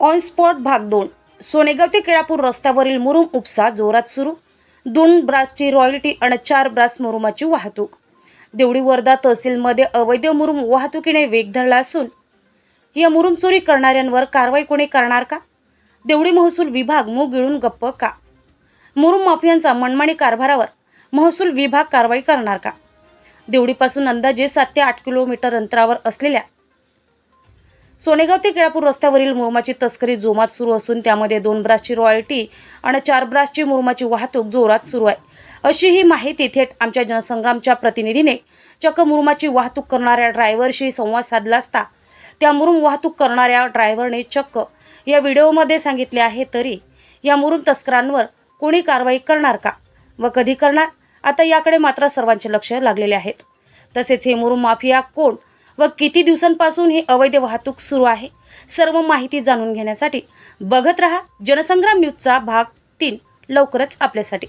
On spot भाग दोन. सोनेगाव ते केळापूर रस्त्यावरील मुरुम उपसा जोरात सुरू. दोन ब्रासची रॉयल्टी आणि चार ब्रास मुरुमाची वाहतूक. देवडी वर्धा तहसीलमध्ये अवैध मुरुम वाहतुकीने वेग धरला असून या मुरुम चोरी करणाऱ्यांवर कारवाई कोणी करणार का? देवडी महसूल विभाग मूग गिळून गप्प का? मुरुम माफियांचा मनमानी कारभारावर महसूल विभाग कारवाई करणार का? देवडीपासून अंदाजे सात ते आठ किलोमीटर अंतरावर असलेल्या सोनेगाव ते केळापूर रस्त्यावरील मुरुमाची तस्करी जोमात सुरू असून त्यामध्ये दोन ब्रासची रॉयल्टी आणि चार ब्रासची मुरुमाची वाहतूक जोरात सुरू आहे. अशी ही माहिती थेट आमच्या जनसंग्रामच्या प्रतिनिधीने चक्क मुरुमाची वाहतूक करणाऱ्या ड्रायव्हरशी संवाद साधला असता त्या मुरुम वाहतूक करणाऱ्या ड्रायव्हरने चक्क या व्हिडिओमध्ये सांगितले आहे तरी या मुरुम तस्करांवर कोणी कारवाई करणार का व कधी करणार? आता याकडे मात्र सर्वांचे लक्ष लागलेले आहेत. तसेच हे मुरुम माफिया कोण व किती दिवसांपासून ही अवैध वाहतूक सुरू आहे? सर्व माहिती जाणून घेण्यासाठी बघत रहा जनसंग्राम न्यूजचा भाग तीन. लवकरच आपल्यासाठी.